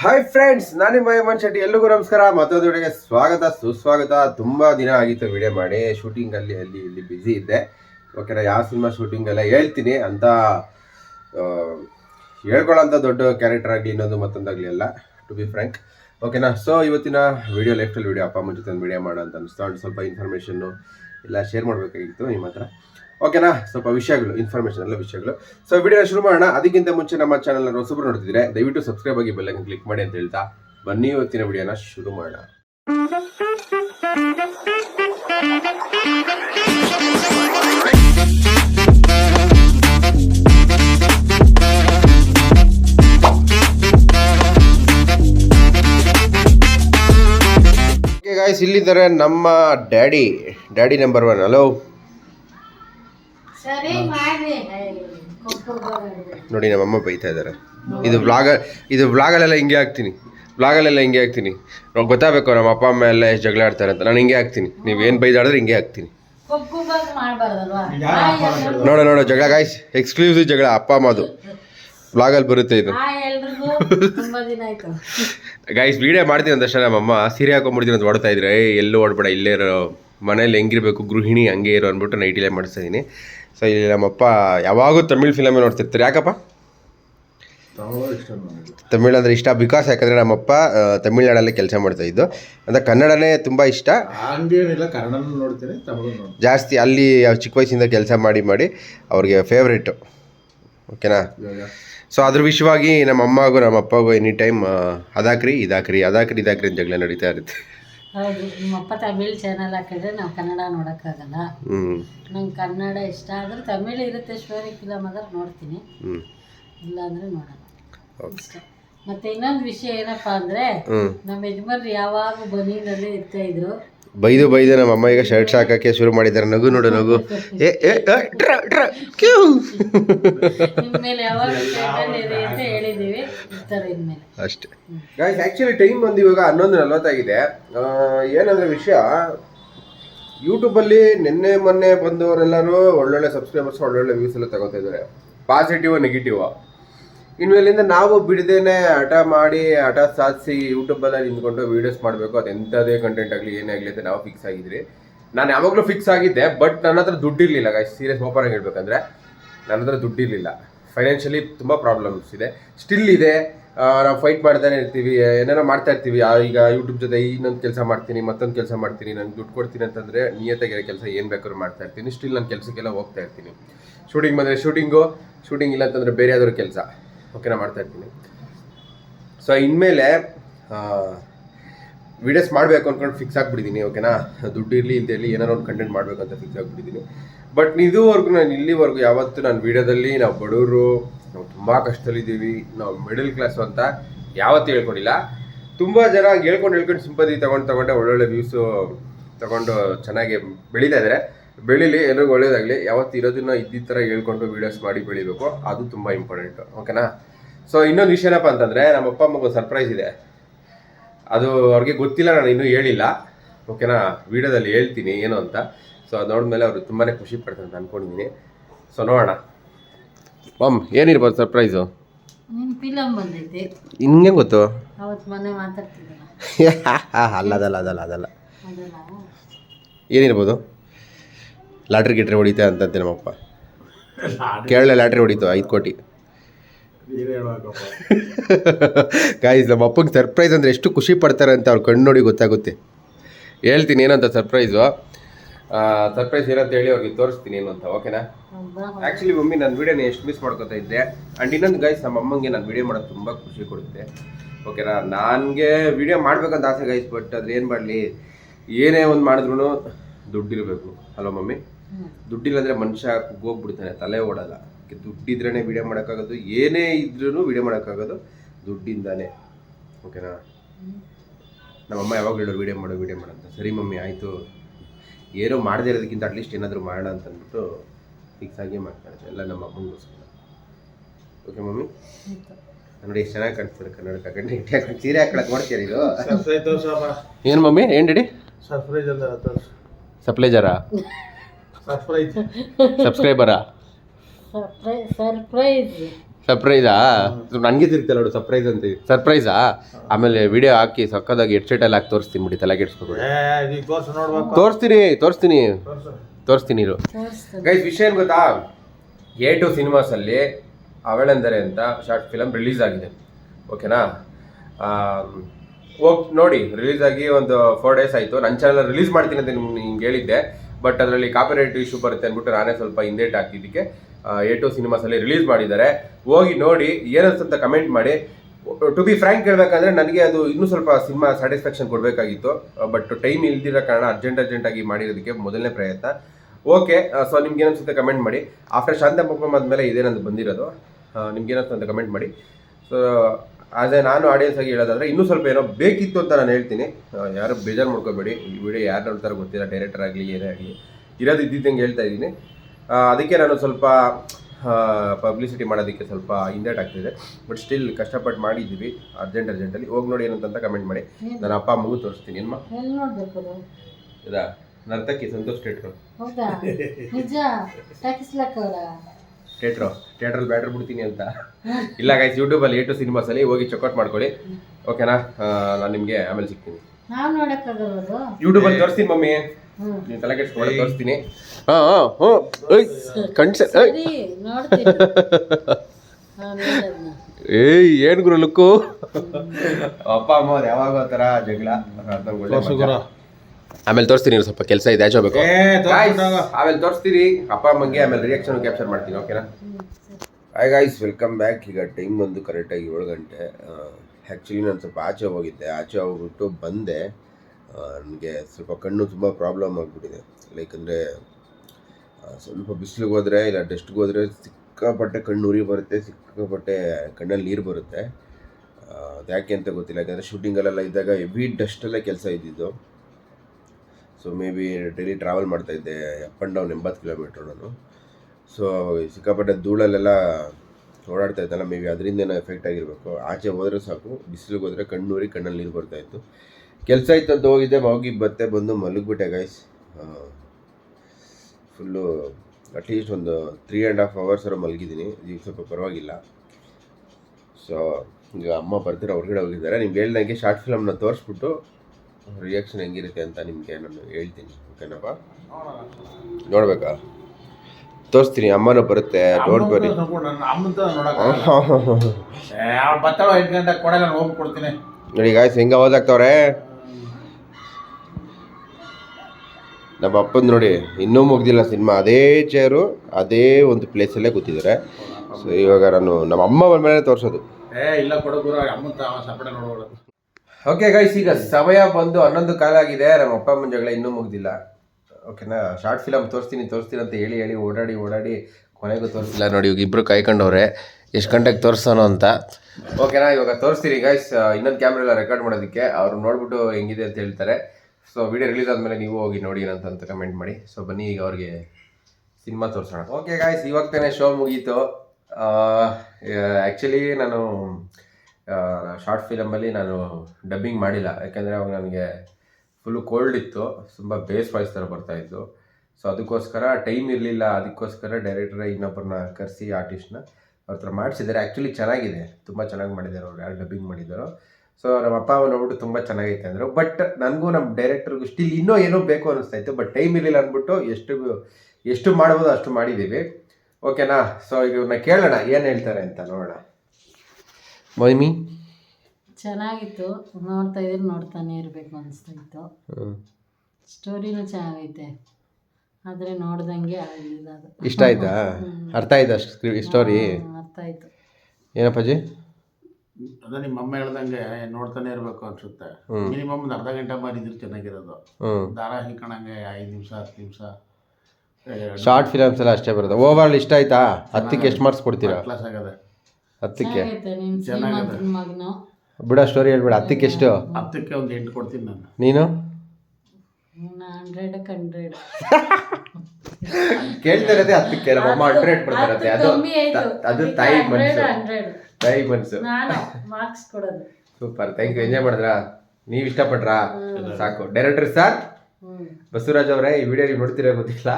Hi friends ನಾನು ನಿಮ್ಮ ಶೆಟ್ಟಿ, ಎಲ್ರಿಗೂ ನಮಸ್ಕಾರ. ಮತ್ತೊಂದು ಸ್ವಾಗತ, ಸುಸ್ವಾಗತ. ತುಂಬ ದಿನ ಆಗಿತ್ತು ವಿಡಿಯೋ ಮಾಡಿ. ಶೂಟಿಂಗ್ ಅಲ್ಲಿ ಇಲ್ಲಿ ಬ್ಯುಸಿ ಇದ್ದೆ. ಓಕೆನಾ ಯಾವ ಸಿನಿಮಾ ಶೂಟಿಂಗ್ ಎಲ್ಲ ಹೇಳ್ತೀನಿ ಅಂತ ಹೇಳ್ಕೊಳ್ಳೋ ಹೇಳ್ಕೊಳ್ಳೋಂಥ ದೊಡ್ಡ ಕ್ಯಾರೆಕ್ಟರ್ ಆಗಲಿ, ಇನ್ನೊಂದು ಮತ್ತೊಂದಾಗಲಿ ಅಲ್ಲ ಟು ಬಿ ಫ್ರ್ಯಾಂಕ್ ಓಕೆನಾ ಸೊ ಇವತ್ತಿನ ವಿಡಿಯೋ ಲೈಫ್ ಸ್ಟೈಲ್ ವಿಡಿಯೋ ಅಪ್ಪ, ಅಮ್ಮ ಜೊತೆ ವಿಡಿಯೋ ಮಾಡೋ ಅಂತ ಅನ್ನಿಸ್ತಾ ಅಂಡ್ ಸ್ವಲ್ಪ ಇನ್ಫಾರ್ಮೇಷನ್ನು ಎಲ್ಲ ಶೇರ್ ಮಾಡಬೇಕಾಗಿತ್ತು ನಿಮ್ಮ ಹತ್ರ. ಓಕೆನಾ ಸ್ವಲ್ಪ ವಿಷಯಗಳು ಇನ್ಫಾರ್ಮೇಷನ್ ಎಲ್ಲ ವಿಷಯಗಳು. ಸೊ ವಿಡಿಯೋ ಶುರು ಮಾಡೋಣ. ಅದಕ್ಕಿಂತ ಮುಂಚೆ ನಮ್ಮ ಚಾನಲ್ ಹೊಸಬ್ರು ನೋಡ್ತಿದ್ರೆ, ದಯವಿಟ್ಟು ಸಬ್ಸ್ಕ್ರೈಬ್ ಆಗಿ ಬೆಲ್ಲೈಕನ್ ಕ್ಲಿಕ್ ಮಾಡಿ ಅಂತ ಹೇಳ್ತಾ ಬನ್ನಿ ಇವತ್ತಿನ ವಿಡಿಯೋನ ಶುರು ಮಾಡೋಣ. ಗಾಯ್ಸ್ ಇಲ್ಲಿದ್ದಾರೆ ನಮ್ಮ daddy. Daddy number one hello ನೋಡಿ ನಮ್ಮಮ್ಮ ಬೈತಾ ಇದ್ದಾರೆ. ಇದು ವ್ಲಾಗ ಇದು ವ್ಲಾಗಲ್ಲೆಲ್ಲ ಹಿಂಗೆ ಹಾಕ್ತೀನಿ ವ್ಲಾಗಲ್ಲೆಲ್ಲ ಹಿಂಗೆ ಹಾಕ್ತೀನಿ ನಾವು ಗೊತ್ತಾಗಬೇಕು ನಮ್ಮ ಅಪ್ಪ ಅಮ್ಮ ಎಲ್ಲ ಎಷ್ಟು ಜಗಳ ಆಡ್ತಾರೆ ಅಂತ. ನಾನು ಹಿಂಗೆ ಹಾಕ್ತೀನಿ ನೀವು ಏನು ಬೈದಾಡಿದ್ರೆ ಹಿಂಗೆ ಹಾಕ್ತೀನಿ ನೋಡೋ ನೋಡೋ ನೋಡ ನೋಡ ಜಗಳ ಗಾಯ್ಸ್ ಎಕ್ಸ್ಕ್ಲೂಸಿವ್ ಜಗಳ ಅಪ್ಪ ಅಮ್ಮದು ವ್ಲಾಗಲ್ಲಿ ಬರುತ್ತೆ ಇದು. ತುಂಬಾ ದಿನ ಆಯ್ತು. ಗೈಸ್ ವಿಡಿಯೋ ಮಾಡ್ತೀನಿ ಅಂದಷ್ಟೇ ನಮ್ಮಮ್ಮ. ಸೀರೆ ಹಾಕೊಂಡ್ಬಿಡ್ತೀನಿ ಅಂತ ಹೊಡ್ತಾ ಇದ್ರೆ. ಏ ಎಲ್ಲೂ ಹೊಡ್ಬೇಡ ಇಲ್ಲೇ ಇರೋ ಮನೇಲಿ ಹೆಂಗಿರಬೇಕು ಗೃಹಿಣಿ ಹಂಗೆ ಇರೋ ಅಂದ್ಬಿಟ್ಟು ನೈಟಿಲೇ ಮಾಡಿಸ್ತಾ ಇದ್ದೀನಿ ಸೊ ಇಲ್ಲಿ ನಮ್ಮಪ್ಪ ಯಾವಾಗೂ ತಮಿಳ್ ಫಿಲಮೇ ನೋಡ್ತಿರ್ತಾರೆ. ಯಾಕಪ್ಪ? ತಮಿಳ್ ಅಂದರೆ ಇಷ್ಟ. ಬಿಕಾಸ್ ಯಾಕಂದರೆ ನಮ್ಮಪ್ಪ ತಮಿಳ್ನಾಡಲ್ಲೇ ಕೆಲಸ ಮಾಡ್ತಾ ಇದ್ದು. ಅಂದರೆ ಕನ್ನಡನೇ ತುಂಬ ಇಷ್ಟ. ನೋಡ್ತೀನಿ ಜಾಸ್ತಿ ಅಲ್ಲಿ ಚಿಕ್ಕ ವಯಸ್ಸಿಂದ ಕೆಲಸ ಮಾಡಿ ಮಾಡಿ ಅವ್ರಿಗೆ ಫೇವ್ರೇಟು ಓಕೆನಾ ಸೊ ಅದ್ರ ವಿಷಯವಾಗಿ ನಮ್ಮ ಅಮ್ಮಗೂ ನಮ್ಮ ಅಪ್ಪಗೂ ಎನಿ ಟೈಮ್ ಅದಾಕ್ರಿ ಇದಾಕ್ರಿ ಅದಾಕ್ರಿ ಇದಾಕ್ರಿ ಅಂತ ಜಗಳ ನಡೀತಾ ಇರುತ್ತೆ. ಹೌದು ನಿಮ್ಮಪ್ಪ ತಮಿಳ್ ಚಾನಲ್ ಹಾಕಿದ್ರೆ ನಾವು ಕನ್ನಡ ನೋಡೋಕ್ಕಾಗಲ್ಲ. ಹ್ಞೂ ನಂಗೆ ಕನ್ನಡ ಇಷ್ಟ ಆದ್ರೆ ತಮಿಳ್ ಇರುತ್ತೆ ಶೋರಿ ಫಿಲಮ್ ಆದ್ರೆ ನೋಡ್ತೀನಿ. ಹ್ಞೂ ಇಲ್ಲಾಂದ್ರೆ ನೋಡಲ್ಲ. ಇಷ್ಟ. ಮತ್ತೆ ಇನ್ನೊಂದು ವಿಷಯ ಏನಪ್ಪಾ ಅಂದ್ರೆ ನಮ್ಮ ಯಜಮಾನ್ರು ಯಾವಾಗ ಬನಿಯಲ್ಲಿ ಇರ್ತಾ ಇದ್ರು. ಬೈದು ಬೈದು ನಮ್ಮ ಅಮ್ಮ ಈಗ ಶರ್ಟ್ಸ್ ಹಾಕಕ್ಕೆ ಶುರು ಮಾಡಿದ್ದಾರೆ. ನಗು ನೋಡು ನಗು. ಏ ಏ ಟ್ರ ಕ್ಯೂ. ಇನ್ಮೇಲೆ ಅಷ್ಟೇ. ಗಾಯ್ಸ್ ಆ್ಯಕ್ಚುಲಿ ಟೈಮ್ ಬಂದು ಇವಾಗ ಹನ್ನೊಂದು ನಲ್ವತ್ತಾಗಿದೆ. ಆ, ಏನಂದ್ರೆ ವಿಷಯ ಯೂಟ್ಯೂಬಲ್ಲಿ ನಿನ್ನೆ ಮೊನ್ನೆ ಬಂದವರೆಲ್ಲರೂ ಒಳ್ಳೊಳ್ಳೆ ಸಬ್ಸ್ಕ್ರೈಬರ್ಸ್ ಒಳ್ಳೊಳ್ಳೆ ವ್ಯೂಸ್ ಎಲ್ಲ ತಗೋತಾ ಇದ್ದಾರೆ. ಪಾಸಿಟಿವ್ ನೆಗೆಟಿವ್ ಇನ್ಮೇಲಿಂದ ನಾವು ಬಿಡದೇನೆ ಹಠ ಮಾಡಿ, ಹಠ ಸಾಧಿಸಿ ಯೂಟ್ಯೂಬಲ್ಲಿ ನಿಂತ್ಕೊಂಡು ವೀಡಿಯೋಸ್ ಮಾಡಬೇಕು. ಅದು ಎಂಥದೇ ಕಂಟೆಂಟ್ ಆಗಲಿ, ಏನೇ ಆಗಲಿ ಅಂತ ನಾವು ಫಿಕ್ಸ್ ಆಗಿದ್ರಿ ನಾನು ಯಾವಾಗಲೂ ಫಿಕ್ಸ್ ಆಗಿದ್ದೆ ಬಟ್ ನನ್ನ ಹತ್ರ ದುಡ್ಡಿರಲಿಲ್ಲ ಗಾಯ್ಸ್ ಸೀರಿಯಸ್ ಓಪನ್ ಆಗಿ ಹೇಳ್ಬೇಕಂದ್ರೆ, ನನ್ನ ಹತ್ರ ದುಡ್ಡಿರಲಿಲ್ಲ ಫೈನಾನ್ಷಿಯಲಿ ತುಂಬ ಪ್ರಾಬ್ಲಮ್ಸ್ ಇದೆ. ಸ್ಟಿಲ್ ಇದೆ. ನಾವು ಫೈಟ್ ಮಾಡ್ತಾನೆ ಇರ್ತೀವಿ. ಏನೇನೋ ಮಾಡ್ತಾ ಇರ್ತೀವಿ. ಈಗ ಯೂಟ್ಯೂಬ್ ಜೊತೆ ಇನ್ನೊಂದು ಕೆಲಸ ಮಾಡ್ತೀನಿ, ಮತ್ತೊಂದು ಕೆಲಸ ಮಾಡ್ತೀನಿ ನಾನು ದುಡ್ಡು ಕೊಡ್ತೀನಿ ಅಂತಂದರೆ ನಿಯತ್ತಾಗಿರೋ ಕೆಲಸ ಏನು ಬೇಕಾದ್ರೂ ಮಾಡ್ತಾ ಇರ್ತೀನಿ. ಸ್ಟಿಲ್ ನನ್ನ ಕೆಲಸಕ್ಕೆಲ್ಲ ಹೋಗ್ತಾ ಇರ್ತೀನಿ. ಶೂಟಿಂಗ್ ಬಂದರೆ ಶೂಟಿಂಗು ಶೂಟಿಂಗ್ ಇಲ್ಲ ಅಂತಂದರೆ ಬೇರೆ ಯಾವ್ದಾದ್ರು ಕೆಲಸ. ಓಕೆನಾ, ಮಾಡ್ತಾ ಇರ್ತೀನಿ. ಸೊ ಇನ್ಮೇಲೆ ವೀಡಿಯೋಸ್ ಮಾಡಬೇಕು ಅಂದ್ಕೊಂಡು ಫಿಕ್ಸ್ ಆಗಿಬಿಟ್ಟಿದ್ದೀನಿ ಓಕೆನಾ? ದುಡ್ಡು ಇರಲಿ ಇರಲಿ, ಏನಾರು ಒಂದು ಕಂಟೆಂಟ್ ಮಾಡಬೇಕು ಅಂತ ಫಿಕ್ಸ್ ಆಗಿಬಿಟ್ಟಿದ್ದೀನಿ ಬಟ್ ಇದುವರೆಗೂ ನಾನು, ಇಲ್ಲಿವರೆಗೂ ಯಾವತ್ತೂ ನಾನು ವೀಡಿಯೋದಲ್ಲಿ ನಾವು ಬಡವರು, ನಾವು ತುಂಬ ಕಷ್ಟದಲ್ಲಿದ್ದೀವಿ, ನಾವು ಮಿಡಲ್ ಕ್ಲಾಸು ಅಂತ ಯಾವತ್ತೂ ಹೇಳ್ಕೊಂಡಿಲ್ಲ. ತುಂಬ ಜನ ಹೇಳ್ಕೊಂಡು ಹೇಳ್ಕೊಂಡು ಸಿಂಪತಿ ತೊಗೊಂಡು, ತೊಗೊಂಡೆ ಒಳ್ಳೊಳ್ಳೆ ವ್ಯೂಸು ತೊಗೊಂಡು ಚೆನ್ನಾಗಿ ಬೆಳೀತಾ ಇದ್ದಾರೆ ಬೆಳೀಲಿ ಎಲ್ರಿಗೂ ಒಳ್ಳೇದಾಗಲಿ. ಯಾವತ್ತು ಇರೋದನ್ನ ಇದ್ದಿದ್ದ ಥರ ಹೇಳ್ಕೊಂಡು ವೀಡಿಯೋಸ್ ಮಾಡಿ ಬೆಳಿಬೇಕು. ಅದು ತುಂಬ ಇಂಪಾರ್ಟೆಂಟು ಓಕೆನಾ ಸೊ ಇನ್ನೊಂದು ವಿಷಯ ಏನಪ್ಪ ಅಂತಂದರೆ ನಮ್ಮ ಅಪ್ಪ ಅಮ್ಮಗೊಂದು ಸರ್ಪ್ರೈಸ್ ಇದೆ. ಅದು ಅವ್ರಿಗೆ ಗೊತ್ತಿಲ್ಲ ನಾನು ಇನ್ನೂ ಹೇಳಿಲ್ಲ. ಓಕೆನಾ ವೀಡಿಯೋದಲ್ಲಿ ಹೇಳ್ತೀನಿ ಏನು ಅಂತ. ಸೊ ಅದು ನೋಡಿದ್ಮೇಲೆ ಅವರು ತುಂಬಾ ಖುಷಿ ಪಡ್ತಾರೆ ಅಂತ ಅನ್ಕೊಂಡಿದ್ದೀನಿ ಸೊ ನೋಡೋಣ. ಮಮ್ ಏನಿರ್ಬೋದು ಸರ್ಪ್ರೈಸು ಫಿಲಮ್ ಬಂದೈತಿ. ನಿಂಗೆ ಗೊತ್ತು? ಅವತ್ತು ಮೊನ್ನೆ ಅದಲ್ಲ ಅದಲ್ಲ. ಅದಲ್ಲ? ಏನಿರ್ಬೋದು? ಲಾಟ್ರಿ ಗಿಟ್ರಿ ಹೊಡಿತೆ ಅಂತಂತೆ ನಮ್ಮಪ್ಪ. ಕೇರಳ ಲಾಟ್ರಿ ಹೊಡಿತು ಐದು ಕೋಟಿ. ನೀನು ಗಾಯ್ಸ್ ನಮ್ಮ ಅಪ್ಪಂಗೆ ಸರ್ಪ್ರೈಸ್ ಅಂದರೆ ಎಷ್ಟು ಖುಷಿ ಪಡ್ತಾರೆ ಅಂತ ಅವ್ರು ಕಣ್ಣು ನೋಡಿ ಗೊತ್ತಾಗುತ್ತೆ. ಹೇಳ್ತೀನಿ ಏನಂತ ಸರ್ಪ್ರೈಸು ಸರ್ಪ್ರೈಸ್ ಏನಂತ ಹೇಳಿ ಅವ್ರಿಗೆ ತೋರಿಸ್ತೀನಿ ಏನು ಅಂತ ಓಕೆನಾ? ಆ್ಯಕ್ಚುಲಿ ಮಮ್ಮಿ ನನ್ನ ವೀಡಿಯೋನ ಎಷ್ಟು ಮಿಸ್ ಮಾಡ್ಕೊತಾ ಇದ್ದೆ. ಆ್ಯಂಡ್ ಇನ್ನೊಂದು ಗೈಸ್ ನಮ್ಮ ಅಮ್ಮಂಗೆ ನಾನು ವೀಡಿಯೋ ಮಾಡೋದು ತುಂಬ ಖುಷಿ ಕೊಡುತ್ತೆ. ಓಕೆನಾ ನನಗೆ ವೀಡಿಯೋ ಮಾಡಬೇಕಂತ ಆಸೆ ಗೈಸ್ ಬಟ್ ಅದ್ರ ಏನು ಮಾಡಲಿ? ಏನೇ ಒಂದು ಮಾಡಿದ್ರು ದುಡ್ಡಿರಬೇಕು. Hello mummy. ದುಡ್ಡಿಲ್ಲಂದ್ರೆ ಮನುಷ್ಯ ಕುಗ್ಗೋಗ್ಬಿಡ್ತಾನೆ ತಲೆ ಓಡಲ್ಲ. ದುಡ್ಡಿದ್ರೇ ವಿಡಿಯೋ ಮಾಡೋಕ್ಕಾಗೋದು ಏನೇ ಇದ್ರೂ ವಿಡಿಯೋ ಮಾಡೋಕ್ಕಾಗೋದು ದುಡ್ಡಿಂದಾನೆ. ಓಕೆನಾ. ನಮ್ಮಮ್ಮ ಯಾವಾಗ ಹೇಳೋರು ವೀಡಿಯೋ ಮಾಡು ವೀಡಿಯೋ ಮಾಡೋ ಅಂತ. ಸರಿ ಮಮ್ಮಿ ಆಯಿತು. ಏನೋ ಮಾಡದೇ ಇರೋದಕ್ಕಿಂತ ಅಟ್ಲೀಸ್ಟ್ ಏನಾದರೂ ಮಾಡೋಣ ಅಂತ ಅಂದ್ಬಿಟ್ಟು ಫಿಕ್ಸ್ ಆಗಿ ಮಾಡ್ತಾರೆ ಎಲ್ಲ ನಮ್ಮ ಅಮ್ಮನಿಗೋಸ್ಕರ. Okay mummy. ನೋಡಿ ಎಷ್ಟು ಚೆನ್ನಾಗಿ ಕಾಣಿಸ್ತಾರೆ ಕನ್ನಡಕ. ಹಾಕೊಂಡು ಇಟ್ಟು ಹಾಕೊಂಡು ಸೀರೆ ಹಾಕೊಳಕ್ಕೆ ಮಾಡ್ತೀರಿ ಇದು ಏನು ಮಮ್ಮಿ? ಏನು ರೆಡಿ ಸರ್ಪ್ರೈಸ್ ಸಪ್ಲೈಜರಾ ಸಬ್ಸ್ಕ್ರೈಬರಾ ಸರ್ಪ್ರೈಸ್ ಸರ್ಪ್ರೈಸ್ ಸರ್ಪ್ರೈಸಾ ನನಗೆ ತಿರ್ತಿಲ್ಲ ನೋಡು ಸರ್ಪ್ರೈಸ್ ಅಂತ. ಸರ್ಪ್ರೈಸಾ ಆಮೇಲೆ ವಿಡಿಯೋ ಹಾಕಿ ಸಕ್ಕದಾಗಿ ಹೆಡ್ಸೆಟ್ ಎಲ್ಲ ಹಾಕಿ ತೋರಿಸ್ತೀನಿ ಬಿಡಿ ತಲೆ ಕೆಡ್ಸ್ಕೊಬೇಡಿ ಏ ನೀ ತೋರ್ಸು ತೋರಿಸ್ತೀನಿ ತೋರಿಸ್ತೀನಿ. ತೋರಿಸ್ತೀನಿ ಇರು. ತೋರಿಸ್ತಾನೆ. ಗೈಸ್ ವಿಷಯ ಏನು ಗೊತ್ತಾ? ಎ ಟು ಸಿನಿಮಾಸಲ್ಲಿ ಅವಳೆಂದರೆ ಅಂತ ಶಾರ್ಟ್ ಫಿಲಮ್ ರಿಲೀಸ್ ಆಗಿದೆ. ಓಕೆನಾ ಹೋಗಿ ನೋಡಿ ರಿಲೀಸ್ ಆಗಿ ಒಂದು ಫೋರ್ ಡೇಸ್ ಆಯಿತು. ನನ್ನ ಚಾನಲ್ ರಿಲೀಸ್ ಮಾಡ್ತೀನಿ ಅಂತ ನಿಮ್ಗೆ ನಿಮ್ಗೆ ಹೇಳಿದ್ದೆ. ಬಟ್ ಅದರಲ್ಲಿ ಕಾಪಿರೈಟ್ ಇಶ್ಯೂ ಬರುತ್ತೆ ಅಂದ್ಬಿಟ್ಟು ನಾನೇ ಸ್ವಲ್ಪ ಹಿಂದೇಟ್ ಹಾಕಿದ್ದಕ್ಕೆ ಎ ಟು ಸಿನಿಮಾಸಲ್ಲಿ ರಿಲೀಸ್ ಮಾಡಿದ್ದಾರೆ. ಹೋಗಿ ನೋಡಿ ಏನಂತ ಕಮೆಂಟ್ ಮಾಡಿ. ಟು ಬಿ ಫ್ರ್ಯಾಂಕ್ ಹೇಳ್ಬೇಕಂದ್ರೆ ನನಗೆ ಅದು ಇನ್ನೂ ಸ್ವಲ್ಪ ಸಿನಿಮಾ ಸ್ಯಾಟಿಸ್ಫ್ಯಾಕ್ಷನ್ ಕೊಡಬೇಕಾಗಿತ್ತು. ಬಟ್ ಟೈಮ್ ಇಲ್ದಿರೋ ಕಾರಣ ಅರ್ಜೆಂಟ್ ಅರ್ಜೆಂಟಾಗಿ ಮಾಡಿರೋದಕ್ಕೆ ಮೊದಲನೇ ಪ್ರಯತ್ನ. ಓಕೆ ಸೊ ನಿಮ್ಗೆ ಏನನ್ಸುತ್ತೆ ಕಮೆಂಟ್ ಮಾಡಿ. ಆಫ್ಟರ್ ಶಾಂತ ಆದಮೇಲೆ ಇದೇನಂತ ಬಂದಿರೋದು ನಿಮ್ಗೆ ಏನಂತ ಅಂತ ಕಮೆಂಟ್ ಮಾಡಿ. ಸೊ ಅದೇ ನಾನು ಆಡಿಯನ್ಸ್ ಆಗಿ ಹೇಳೋದಾದ್ರೆ ಇನ್ನೂ ಸ್ವಲ್ಪ ಏನೋ ಬೇಕಿತ್ತು ಅಂತ ನಾನು ಹೇಳ್ತೀನಿ. ಯಾರು ಬೇಜಾರು ಮಾಡ್ಕೋಬೇಡಿ. ಈ ವಿಡಿಯೋ ಯಾರು ನೋಡ್ತಾರೋ ಗೊತ್ತಿಲ್ಲ. ಡೈರೆಕ್ಟರ್ ಆಗಲಿ ಏನೇ ಆಗಲಿ ಇರೋದು ಇದ್ದಿದ್ದಂಗೆ ಹೇಳ್ತಾ ಇದ್ದೀನಿ. ಅದಕ್ಕೆ ನಾನು ಸ್ವಲ್ಪ ಪಬ್ಲಿಸಿಟಿ ಮಾಡೋದಕ್ಕೆ ಸ್ವಲ್ಪ ಹಿಂದೇಟ್ ಆಗ್ತಿದೆ ಬಟ್ ಸ್ಟಿಲ್ ಕಷ್ಟಪಟ್ಟು ಮಾಡಿದ್ದೀವಿ. ಅರ್ಜೆಂಟ್ ಅರ್ಜೆಂಟಲ್ಲಿ ಹೋಗಿ ನೋಡಿ ಏನಂತ ಕಮೆಂಟ್ ಮಾಡಿ. ನನ್ನ ಅಪ್ಪ ಅಮ್ಮಗೂ ತೋರಿಸ್ತೀನಿ. ಏನ್ಮ? ಎಲ್ಲಿ ನೋಡ್ಬೇಕು ಇದಾ? ನರ್ತಕಿ ಸಂತೋಷ್ ಟಾಕಿಸ್ಲಕ್ಕವ್ರ ಥಿಯೇಟ್ರು ಥಿಯೇಟ್ರಲ್ಲಿ ಬ್ಯಾಟ್ರ್ ಬಿಡ್ತೀನಿ ಅಂತ. ಇಲ್ಲ ಗೈಸ್ ಯೂಟ್ಯೂಬಲ್ಲಿ ಏಟು ಸಿನಿಮಾಸಲ್ಲಿ ಹೋಗಿ ಚೆಕ್ಔಟ್ ಮಾಡ್ಕೊಳ್ಳಿ. ಓಕೆನಾ ನಾನು ನಿಮಗೆ ಆಮೇಲೆ ಸಿಗ್ತೀನಿ. ನಾವು ಯೂಟ್ಯೂಬಲ್ಲಿ ತೋರಿಸ್ತೀನಿ ಮಮ್ಮಿ. ನೀನು ತಲೆ ಕೆಡ್ಸ್ಕೊಂಡು ತೋರಿಸ್ತೀನಿ. ಹಾಂ ಹಾಂ ಹ್ಞೂ. ಏಯ್ ಕಣ್ಸ ಏಯ್. ಏನು ಗುರು ಲುಕ್ಕು? ಅಪ್ಪ ಅಮ್ಮ ಅವ್ರು ಯಾವಾಗ ಥರ ಜಗಳ ಆಮೇಲೆ ತೋರಿಸ್ತೀನಿ ಇರು ಸ್ವಲ್ಪ ಕೆಲಸ ಇದೆ ಆಚೆ ಆಮೇಲೆ ತೋರಿಸ್ತೀರಿ ಅಪ್ಪ ಅಮ್ಮಗೆ ಆಮೇಲೆ ರಿಯಾಕ್ಷನ್ ಕ್ಯಾಪ್ಚರ್ ಮಾಡ್ತೀನಿ ಓಕೆನಾ ಹಾಯ್ ಗಾಯ್ಸ್ ವೆಲ್ಕಮ್ ಬ್ಯಾಕ್ ಈಗ ಟೈಮ್ ಬಂದು ಕರೆಕ್ಟಾಗಿ ಏಳು ಗಂಟೆ. ಆ್ಯಕ್ಚುಲಿ ನಾನು ಸ್ವಲ್ಪ ಆಚೆ ಹೋಗಿದ್ದೆ. ಆಚೆ ಹೋಗ್ಬಿಟ್ಟು ಬಂದೆ. ನನಗೆ ಸ್ವಲ್ಪ ಕಣ್ಣು ತುಂಬ ಪ್ರಾಬ್ಲಮ್ ಆಗಿಬಿಟ್ಟಿದೆ. ಲೈಕ್ ಅಂದರೆ ಸ್ವಲ್ಪ ಬಿಸಿಲಿಗೆ ಹೋದರೆ ಇಲ್ಲ ಡಸ್ಟ್ಗೆ ಹೋದರೆ ಸಿಕ್ಕಾಪಟ್ಟೆ ಕಣ್ಣು ಉರಿ ಬರುತ್ತೆ ಸಿಕ್ಕಾಪಟ್ಟೆ ಕಣ್ಣಲ್ಲಿ ನೀರು ಬರುತ್ತೆ. ಆ, ಅದು ಯಾಕೆ ಅಂತ ಗೊತ್ತಿಲ್ಲ. ಯಾಕಂದರೆ ಶೂಟಿಂಗಲ್ಲೆಲ್ಲ ಇದ್ದಾಗ ಹೆವಿ ಡಸ್ಟಲ್ಲೇ ಕೆಲಸ ಇದ್ದಿದ್ದು. So may be daily travel ಮಾಡ್ತಾಯಿದ್ದೆ ಅಪ್ ಆ್ಯಂಡ್ ಡೌನ್ ಎಂಬತ್ತು ಕಿಲೋಮೀಟ್ರ್ ನಾನು. ಸೊ ಸಿಕ್ಕಾಪಟ್ಟೆ ಧೂಳಲ್ಲೆಲ್ಲ ಓಡಾಡ್ತಾ ಇದ್ದಲ್ಲ ಮೇ ಬಿ ಅದರಿಂದ ಏನೋ ಎಫೆಕ್ಟ್ ಆಗಿರಬೇಕು. ಆಚೆ ಹೋದರೆ ಸಾಕು, ಬಿಸಿಲಿಗೆ ಹೋದರೆ ಕಣ್ಣೂರಿ ಕಣ್ಣಲ್ಲಿ ನೀರು ಬರ್ತಾ ಇತ್ತು. ಕೆಲಸ ಇತ್ತು ಅಂತ ಹೋಗಿದ್ದೆ, ಹೋಗಿ ಬತ್ತೆ ಬಂದು ಮಲಗಿಬಿಟ್ಟೆ ಗೈಸ್ ಫುಲ್ಲು ಅಟ್ಲೀಸ್ಟ್ ಒಂದು ತ್ರೀ ಆ್ಯಂಡ್ ಹಾಫ್ ಅವರ್ಸ್ ಮಲಗಿದ್ದೀನಿ, ಈಗ ಸ್ವಲ್ಪ ಪರವಾಗಿಲ್ಲ. ಸೊ ಈಗ ಅಮ್ಮ ಬರ್ತೀರ ಹೊರಗಡೆ ಹೋಗಿದ್ದಾರೆ. ನಿಮ್ಗೆ ಹೇಳ್ದಂಗೆ ಶಾರ್ಟ್ ಫಿಲಮ್ನ ತೋರಿಸ್ಬಿಟ್ಟು ರಿಯಾಕ್ಷನ್ ಹೆಂಗಿರುತ್ತೆ ಅಂತ ನಿಮಗೆ ನಾನು ಹೇಳ್ತೀನಿ ಓಕೆನಪ್ಪ? ನೋಡ್ಬೇಕಾ? ತೋರಿಸ್ತೀನಿ ಅಮ್ಮನೂ ಬರುತ್ತೆ ಕೊಡ್ತೀನಿ ನೋಡಿ ಗಾಯ್ಸ್ ಹೆಂಗ ಓದಾಗ್ತವ್ರೆ ನಮ್ಮ ಅಪ್ಪನ ನೋಡಿ ಇನ್ನೂ ಮುಗ್ದಿಲ್ಲ ಸಿನಿಮಾ. ಅದೇ ಚೇರು ಅದೇ ಒಂದು ಪ್ಲೇಸಲ್ಲೇ ಕೂತಿದ್ದಾರೆ. ಸೊ ಇವಾಗ ನಾನು ನಮ್ಮ ಅಮ್ಮ ಮೇಲೆ ತೋರಿಸೋದು. ಏ ಇಲ್ಲ ಕೊಡು ಗುರು ಅಮ್ಮಂತ ಸಪಡೆ ನೋಡೋಳು ಓಕೆ ಗೈಸ್ ಈಗ ಸಮಯ ಬಂದು ಹನ್ನೊಂದು ಕಾಲ ಆಗಿದೆ. ನಮ್ಮ ಅಪ್ಪ ಅಮ್ಮನ ಜಗಳ ಇನ್ನೂ ಮುಗ್ದಿಲ್ಲ. ಓಕೆನಾ ಶಾರ್ಟ್ ಫಿಲಮ್ ತೋರಿಸ್ತೀನಿ ತೋರಿಸ್ತೀನಿ ಅಂತ ಹೇಳಿ ಹೇಳಿ ಓಡಾಡಿ ಓಡಾಡಿ ಕೊನೆಗೂ ತೋರಿಸಿಲ್ಲ ನೋಡಿ ಇವಾಗ ಇಬ್ಬರು ಕಾಯ್ಕೊಂಡವ್ರೆ. ಎಷ್ಟು ಗಂಟೆಗೆ ತೋರಿಸೋಣ ಅಂತ? ಓಕೆನಾ ಇವಾಗ ತೋರಿಸ್ತೀನಿ ಗೈಸ್ ಇನ್ನೊಂದು ಕ್ಯಾಮ್ರೆಲ್ಲ ರೆಕಾರ್ಡ್ ಮಾಡೋದಕ್ಕೆ. ಅವ್ರು ನೋಡ್ಬಿಟ್ಟು ಹೆಂಗಿದೆ ಅಂತ ಹೇಳ್ತಾರೆ. ಸೊ ವಿಡಿಯೋ ರಿಲೀಸ್ ಆದಮೇಲೆ ನೀವು ಹೋಗಿ ನೋಡಿ ಏನಂತ ಅಂತ ಕಮೆಂಟ್ ಮಾಡಿ. ಸೊ ಬನ್ನಿ ಈಗ ಅವ್ರಿಗೆ ಸಿನಿಮಾ ತೋರಿಸೋಣ. ಓಕೆ ಗಾಯ್ಸ್ ಇವಾಗ ತಾನೇ ಶೋ ಮುಗೀತು. ಆ್ಯಕ್ಚುಲಿ ನಾನು ಶಾರ್ಟ್ ಫಿಲಮಲ್ಲಿ ನಾನು ಡಬ್ಬಿಂಗ್ ಮಾಡಿಲ್ಲ. ಯಾಕೆಂದರೆ ಅವಾಗ ನನಗೆ ಫುಲ್ಲು ಕೋಲ್ಡ್ ಇತ್ತು. ತುಂಬ ಬೇಸ್ ವಾಯ್ಸ್ ಥರ ಬರ್ತಾಯಿತ್ತು ಸೊ ಅದಕ್ಕೋಸ್ಕರ ಟೈಮ್ ಇರಲಿಲ್ಲ. ಅದಕ್ಕೋಸ್ಕರ ಡೈರೆಕ್ಟರ್ ಇನ್ನೊಬ್ಬರನ್ನ ಕರೆಸಿ ಆರ್ಟಿಸ್ಟ್ನ ಅವ್ರ ಹತ್ರ ಮಾಡಿಸಿದ್ದಾರೆ. ಆ್ಯಕ್ಚುಲಿ ಚೆನ್ನಾಗಿದೆ. ತುಂಬ ಚೆನ್ನಾಗಿ ಮಾಡಿದ್ದಾರೆ ಅವ್ರು. ಯಾರು ಡಬ್ಬಿಂಗ್ ಮಾಡಿದ್ದಾರೋ. ಸೊ ನಮ್ಮ ಅಪ್ಪ ಅಮ್ಮ ನೋಡ್ಬಿಟ್ಟು ತುಂಬ ಚೆನ್ನಾಗೈತೆ ಅಂದರು. ಬಟ್ ನನಗೂ ನಮ್ಮ ಡೈರೆಕ್ಟರ್ಗೂ ಸ್ಟಿಲ್ ಇನ್ನೂ ಏನೋ ಬೇಕು ಅನ್ನಿಸ್ತಾ ಬಟ್ ಟೈಮ್ ಇರಲಿಲ್ಲ ಅಂದ್ಬಿಟ್ಟು ಎಷ್ಟು ಎಷ್ಟು ಮಾಡ್ಬೋದು ಅಷ್ಟು ಮಾಡಿದ್ದೀವಿ. ಓಕೆನಾ ಸೊ ಇವ್ರನ್ನ ಕೇಳೋಣ. ಏನು ಹೇಳ್ತಾರೆ ಅಂತ ನೋಡೋಣ. ಮೈಮಿ ಚೆನ್ನಾಗಿತ್ತು. ನೋಡ್ತಾ ಇದ್ರೆ ನೋಡ್ತಾನೆ ಇರಬೇಕು ಅನಿಸ್ತಾ ಇತ್ತು ಸ್ಟೋರಿನೂ ಚೆನ್ನಾಗೈತೆ. ಆದರೆ ನೋಡ್ದಂಗೆ ಆಗಿಲ್ಲ ಅದು. ಇಷ್ಟ ಆಯ್ತಾ? ಅರ್ಥ ಆಯ್ತಾ ಸ್ಟೋರಿ ಅರ್ಥ ಆಯ್ತು. ಏನಪ್ಪಾಜಿ? ಅದ ನಿಮ್ಮ ಅಮ್ಮ ಹೇಳ್ದಂಗೆ ನೋಡ್ತಾನೆ ಇರಬೇಕು ಅನ್ಸುತ್ತೆ. ಮಿನಿಮಮ್ ಒಂದು ಅರ್ಧ ಗಂಟೆ ಮಾಡಿದ್ರೆ ಚೆನ್ನಾಗಿರೋದು. ಹ್ಞೂ ದಾರ ಹಿಡ್ಕೊಂಡಂಗೆ ಐದು ನಿಮಿಷ ಹತ್ತು ನಿಮಿಷ. ಶಾರ್ಟ್ ಫಿಲಮ್ಸ್ ಎಲ್ಲ ಅಷ್ಟೇ ಬರುತ್ತೆ ಓವರ್ ಇಷ್ಟ ಆಯ್ತಾ? ಹತ್ತಕ್ಕೆ ಎಷ್ಟು ಮಾರ್ಕ್ಸ್ ಕೊಡ್ತೀರಾ? ಕ್ಲಾಸ್ ಆಗದೆ. ಹತ್ತಕ್ಕೆ. ಮಗನು. ಬಿಡ ಸ್ಟೋರಿ ಹೇಳ್ಬೇಡ ಹತ್ತಕ್ಕೆ ಎಷ್ಟು? ಹತ್ತಕ್ಕೆ ಒಂದು ಎಂಟು ಕೊಡ್ತೀನಿ ನಾನು. ನೀನು? ಕೇಳ್ತಾ ಇರೋದೇ ಹತ್ತಕ್ಕೆ ನಮ್ಮಮ್ಮ ಹಂಡ್ರೆಡ್ ಕೊಡ್ತಾರತ್ತೆ ಅದು ಅದು ತಾಯಿ ಮನಸ್ಸು ಹಂಡ್ರೆಡ್ ತಾಯಿ ಮನಸ್ಸು ನಾನು ಮಾರ್ಕ್ಸ್ ಕೊಡೋದು. ಸೂಪರ್ ಥ್ಯಾಂಕ್ ಯು ಎಂಜಾಯ್ ಮಾಡಿದ್ರಾ? ನೀವು ಇಷ್ಟಪಟ್ರಾ? ಸಾಕು. ಡೈರೆಕ್ಟರ್ ಸರ್ ಬಸವರಾಜ್ ಅವರೇ ಈ ವಿಡಿಯೋ ನೀವು ನೋಡ್ತಿರೋ ಗೊತ್ತಿಲ್ಲ.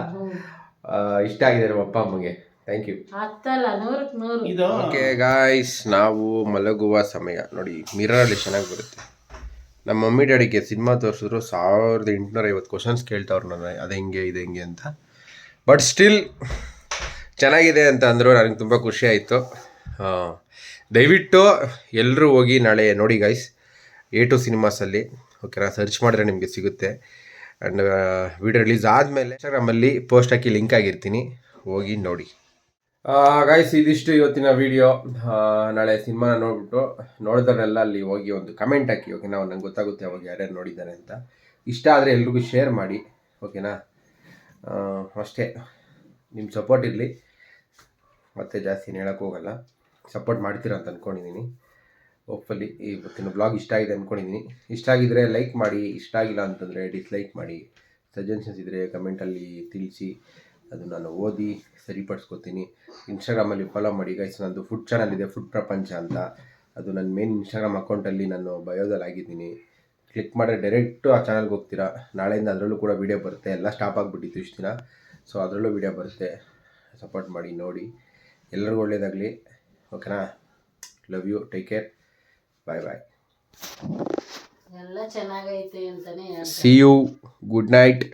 ಇಷ್ಟ ಆಗಿದೆ ನಮ್ಮ ಅಪ್ಪ ಅಮ್ಮಗೆ. ಥ್ಯಾಂಕ್ ಯು ಹತ್ತಲ್ಲ ನೂರಕ್ಕೆ ನೂರು. ಇದು ಓಕೆ ಗಾಯ್ಸ್ ನಾವು ಮಲಗುವ ಸಮಯ. ನೋಡಿ ಮಿರರಲ್ಲಿ ಚೆನ್ನಾಗಿ ಬರುತ್ತೆ. ನಮ್ಮ ಮಮ್ಮಿ ಡ್ಯಾಡಿಗೆ ಸಿನಿಮಾ ತೋರಿಸಿದ್ರು ಸಾವಿರದ ಎಂಟುನೂರ ಐವತ್ತು ಕ್ವಶನ್ಸ್ ಕೇಳ್ತಾವ್ರು ನಾನು ಅದು ಹೆಂಗೆ ಇದು ಹೆಂಗೆ ಅಂತ. ಬಟ್ ಸ್ಟಿಲ್ ಚೆನ್ನಾಗಿದೆ ಅಂತ ಅಂದರು ನನಗೆ ತುಂಬ ಖುಷಿ ಆಯಿತು. ದಯವಿಟ್ಟು ಎಲ್ಲರೂ ಹೋಗಿ ನಾಳೆ ನೋಡಿ ಗೈಸ್ ಎ ಟು ಸಿನಿಮಾಸಲ್ಲಿ ಓಕೆನಾ ಸರ್ಚ್ ಮಾಡಿದ್ರೆ ನಿಮಗೆ ಸಿಗುತ್ತೆ. ಆ್ಯಂಡ್ ವಿಡಿಯೋ ರಿಲೀಸ್ ಆದಮೇಲೆ ಇನ್ಸ್ಟಾಗ್ರಾಮಲ್ಲಿ ಪೋಸ್ಟ್ ಹಾಕಿ ಲಿಂಕ್ ಆಗಿರ್ತೀನಿ. ಹೋಗಿ ನೋಡಿ. ಗಾಯ್ಸ್ ಇದಿಷ್ಟು ಇವತ್ತಿನ ವಿಡಿಯೋ ನಾಳೆ ಸಿನಿಮಾನ ನೋಡ್ಬಿಟ್ಟು ನೋಡಿದ್ರೆಲ್ಲ ಅಲ್ಲಿ ಹೋಗಿ ಒಂದು ಕಮೆಂಟ್ ಹಾಕಿ ಓಕೆನಾ ನಂಗೆ ಗೊತ್ತಾಗುತ್ತೆ ಅವಾಗ ಯಾರ್ಯಾರು ನೋಡಿದ್ದಾರೆ ಅಂತ. ಇಷ್ಟ ಆದರೆ ಎಲ್ರಿಗೂ ಶೇರ್ ಮಾಡಿ ಓಕೆನಾ ಅಷ್ಟೇ. ನಿಮ್ಮ ಸಪೋರ್ಟ್ ಇರಲಿ. ಮತ್ತೆ ಜಾಸ್ತಿ ಹೇಳೋಕ್ಕೆ ಹೋಗಲ್ಲ. ಸಪೋರ್ಟ್ ಮಾಡ್ತೀರಾ ಅಂತ ಅಂದ್ಕೊಂಡಿದ್ದೀನಿ ಒಪ್ಪಲ್ಲಿ ಇವತ್ತಿನ ಬ್ಲಾಗ್ ಇಷ್ಟ ಆಗಿದೆ ಅಂದ್ಕೊಂಡಿದ್ದೀನಿ ಇಷ್ಟ ಆಗಿದ್ರೆ ಲೈಕ್ ಮಾಡಿ, ಇಷ್ಟ ಆಗಿಲ್ಲ ಅಂತಂದರೆ ಡಿಸ್ಲೈಕ್ ಮಾಡಿ. ಸಜೆಷನ್ಸ್ ಇದ್ದರೆ ಕಮೆಂಟಲ್ಲಿ ತಿಳಿಸಿ. ಅದು ನಾನು ಓದಿ ಸರಿಪಡಿಸ್ಕೋತೀನಿ. ಇನ್ಸ್ಟಾಗ್ರಾಮಲ್ಲಿ ಫಾಲೋ ಮಾಡಿ ಗೈಸ್ ನಂದು ಫುಡ್ ಚಾನಲ್ ಇದೆ ಫುಡ್ ಪ್ರಪಂಚ ಅಂತ. ಅದು ನನ್ನ ಮೇನ್ ಇನ್ಸ್ಟಾಗ್ರಾಮ್ ಅಕೌಂಟಲ್ಲಿ ನಾನು ಬಯೋದಲ್ಲಿ ಆಗಿದ್ದೀನಿ. ಕ್ಲಿಕ್ ಮಾಡಿದ್ರೆ ಡೈರೆಕ್ಟು ಆ ಚಾನಲ್ಗೆ ಹೋಗ್ತೀರಾ. ನಾಳೆಯಿಂದ ಅದರಲ್ಲೂ ಕೂಡ ವೀಡಿಯೋ ಬರುತ್ತೆ. ಎಲ್ಲ ಸ್ಟಾಪ್ ಆಗಿಬಿಟ್ಟಿತ್ತು ಇಷ್ಟು ದಿನ. ಸೊ ಅದರಲ್ಲೂ ವೀಡಿಯೋ ಬರುತ್ತೆ. ಸಪೋರ್ಟ್ ಮಾಡಿ ನೋಡಿ. ಎಲ್ಲರಿಗೂ ಒಳ್ಳೆಯದಾಗಲಿ ಓಕೆನಾ love you take care bye bye ಎಲ್ಲ ಚೆನ್ನಾಗೈತೆ ಅಂತಾನೆ ಸಿ ಯು ಗುಡ್ ನೈಟ್